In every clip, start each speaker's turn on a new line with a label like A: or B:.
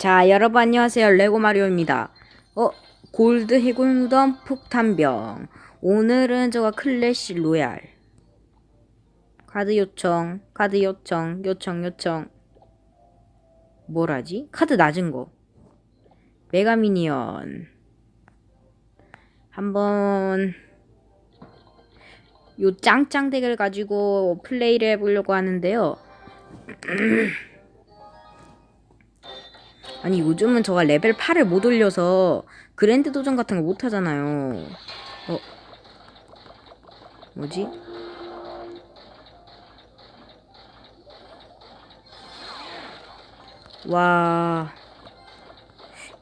A: 자, 여러분 안녕하세요. 레고 마리오입니다. 어, 골드 해골 무덤 폭탄병. 오늘은 저가 클래시 로얄. 카드 요청, 카드 요청, 요청, 요청. 뭐라지? 카드 낮은 거. 메가 미니언. 한번 요 짱짱 덱을 가지고 플레이를 해보려고 하는데요. 아니 요즘은 저가 레벨 8을 못 올려서 그랜드 도전 같은 거 못 하잖아요. 어 뭐지? 와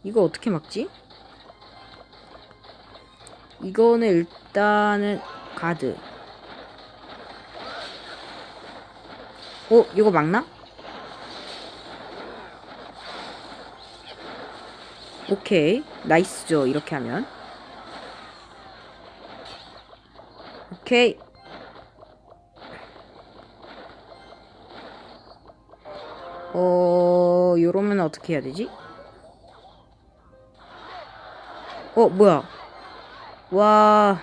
A: 이거 어떻게 막지? 이거는 일단은 가드. 어 이거 막나? 오케이. 나이스죠. 이렇게 하면. 오케이. 어 요러면 어떻게 해야 되지? 어 뭐야? 와.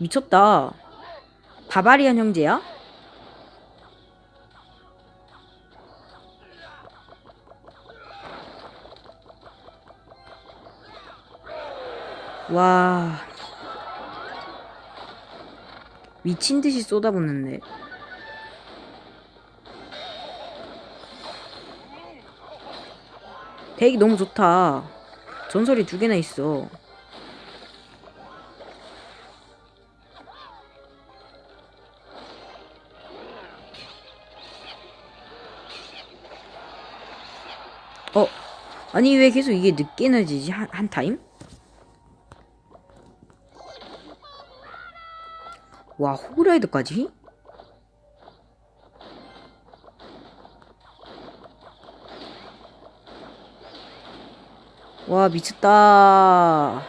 A: 미쳤다. 바바리안 형제야? 와. 미친 듯이 쏟아붓는데. 대기 너무 좋다. 전설이 두 개나 있어. 어? 아니 왜 계속 이게 늦게 늦어지지? 한, 한 타임? 와 호그라이더까지? 와 미쳤다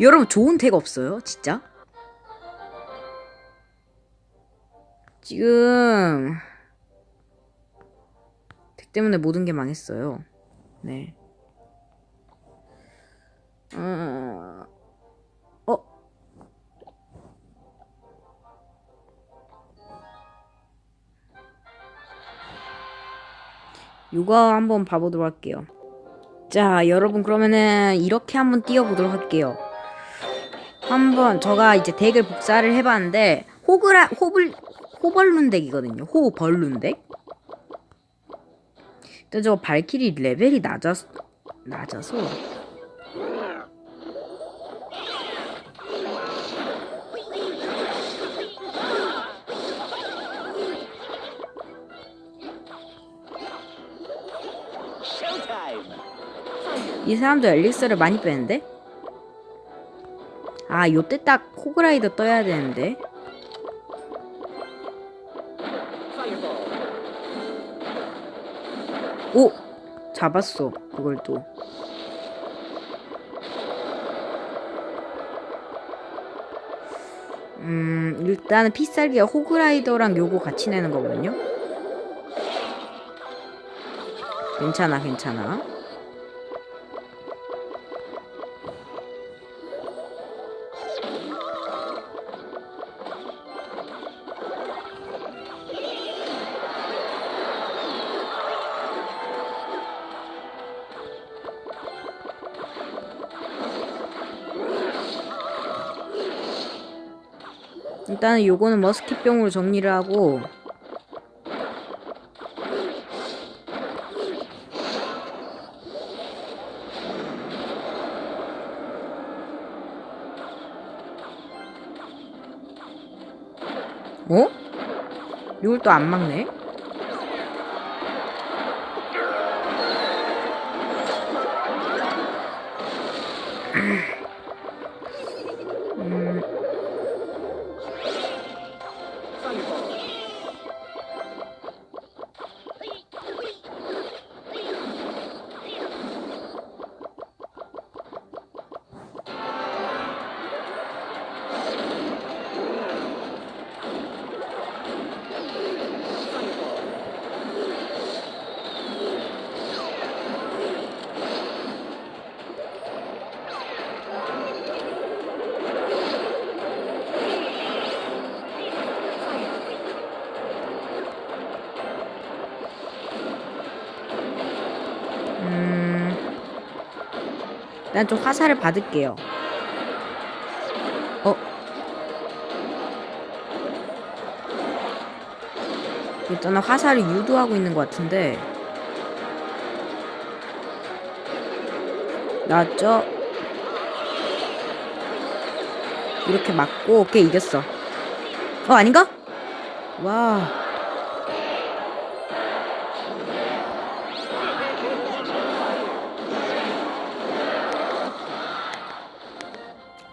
A: 여러분 좋은 덱 없어요 진짜? 지금 덱 때문에 모든 게 망했어요 네 어, 어? 이거 한번 봐보도록 할게요. 자, 여러분 그러면은 이렇게 한번 띄워보도록 할게요. 한번 저가 이제 덱을 복사를 해봤는데 호그라 호블 호벌룬 덱이거든요. 호벌룬 덱. 근데 저 발키리 레벨이 낮아서 낮아서 이 사람도 엘릭스를 많이 빼는데? 아, 요때 딱 호그라이더 떠야 되는데. 오! 잡았어. 그걸 또. 음, 일단은 피살기가 호그라이더랑 요거 같이 내는 거거든요. 괜찮아, 괜찮아. 일단은 요거는 머스킷병으로 정리를 하고 어? 이걸 또 안 막네? 일단 좀 화살을 받을게요. 어? 일단은 화살을 유도하고 있는 것 같은데 나왔죠? 이렇게 맞고 오케이 이겼어. 어 아닌가? 와.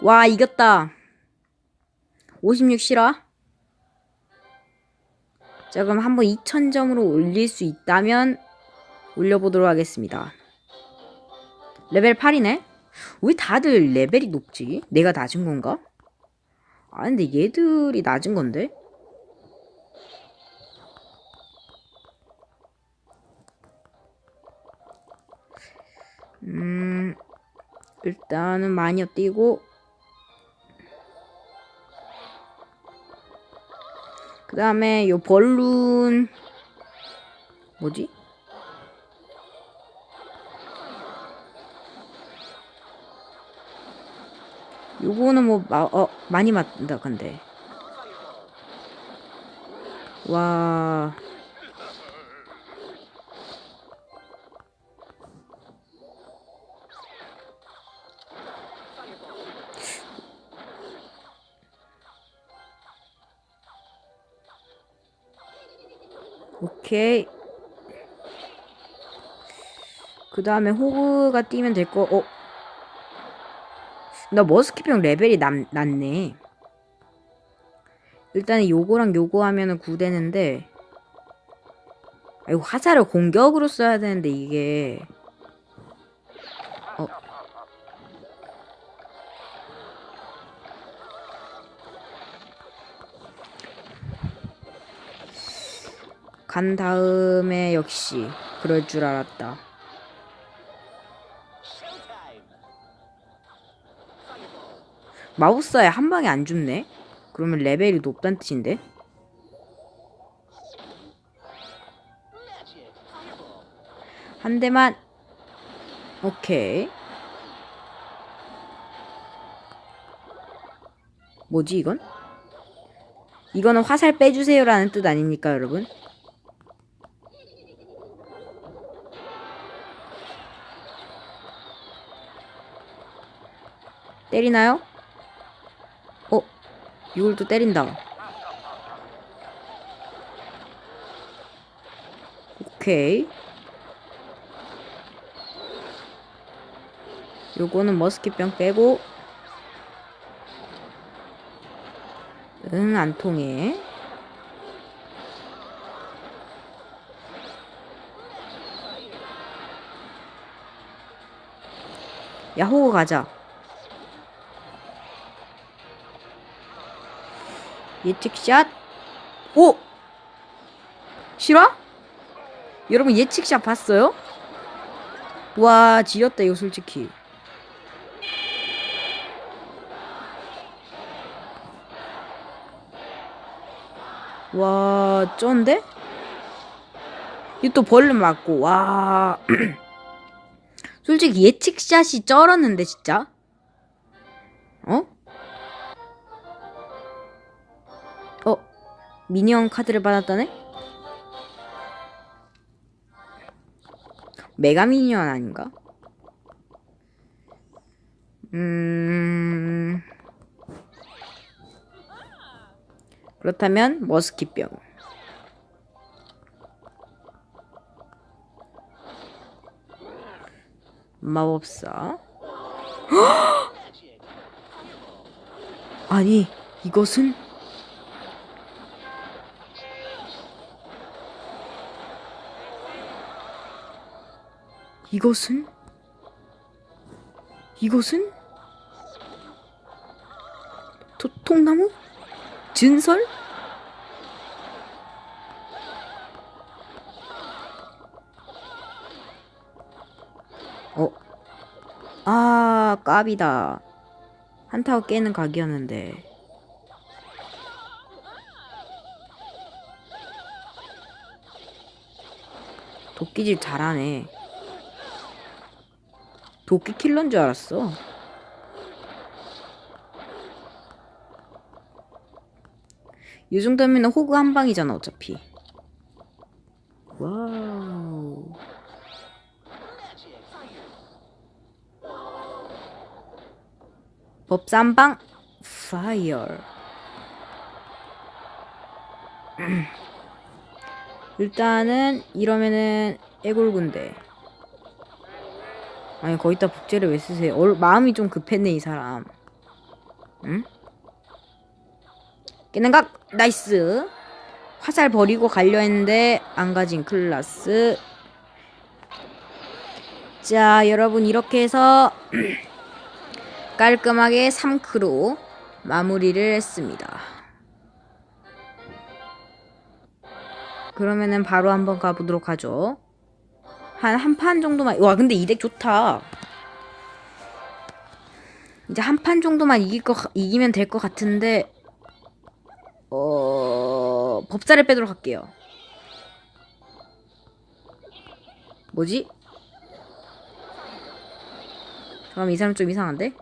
A: 와 이겼다 56 실화 자 그럼 한번 2000점으로 올릴 수 있다면 올려보도록 하겠습니다 레벨 8이네 왜 다들 레벨이 높지? 내가 낮은 건가? 아 근데 얘들이 낮은 건데? 음 일단은 많이 뛰고 그 다음에 요 벌룬 뭐지? 요거는 뭐 마, 어, 많이 맞다 근데 와 오케이 그 다음에 호그가 뛰면 될 거, 어? 나 머스키병 레벨이 남, 낮네. 일단은 요거랑 요거 하면은 9되는데, 아, 이거 화살을 공격으로 써야 되는데, 이게. 어. 간 다음에 역시 그럴 줄 알았다. 마법사에 한 방에 안 죽네? 그러면 레벨이 높단 뜻인데? 한 대만 오케이 뭐지 이건? 이거는 화살 빼주세요라는 뜻 아닙니까 여러분? 때리나요? 어? 이걸 또 때린다. 오케이. 요거는 머스킷병 빼고 응, 안 통해. 야, 호구 가자. 예측샷. 오! 실화? 여러분 예측샷 봤어요? 와, 지렸다, 이거 솔직히. 와, 쩐데? 이 또 벌레 맞고, 와. 솔직히 예측샷이 쩔었는데, 진짜? 어? 어? 미니언 카드를 받았다네? 메가 미니언 아닌가? 음... 그렇다면 머스킷병 마법사 아니 이것은 이것은 이것은 도, 통나무 진설 어. 아, 까비다. 한타워 깨는 각이었는데. 도끼질 잘하네. 도끼 킬러인 줄 알았어. 이 정도면 호그 한 방이잖아 어차피. 와우. 법삼방 파이어. 일단은 이러면은 애골군데. 아니 거기다 복제를 왜 쓰세요? 얼, 마음이 좀 급했네 이 사람. 응? 깨는 각 나이스. 화살 버리고 가려 했는데 안 가진 클라스. 자 여러분 이렇게 해서 깔끔하게 3크로 마무리를 했습니다. 그러면은 바로 한번 가보도록 하죠. 한 한 판 정도만 와 근데 이 덱 좋다. 이제 한 판 정도만 이길 거 이기면 될 것 같은데 어 법사를 빼도록 할게요. 뭐지? 잠깐만 이 사람 좀 이상한데?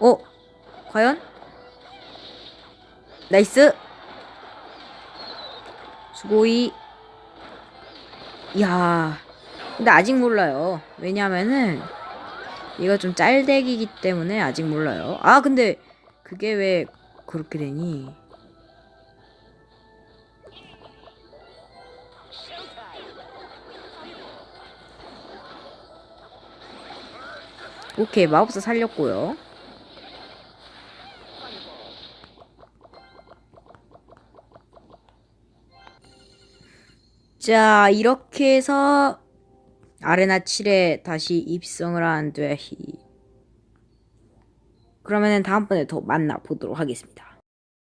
A: 어? 과연? 나이스! 수고이. 이야. 근데 아직 몰라요. 왜냐면은, 이거 좀 짤덱이기 때문에 아직 몰라요. 아, 근데, 그게 왜 그렇게 되니? 오케이, 마법사 살렸고요. 자, 이렇게 해서 아레나 7에 다시 입성을 한 되히. 그러면은 다음번에 더 만나 보도록 하겠습니다.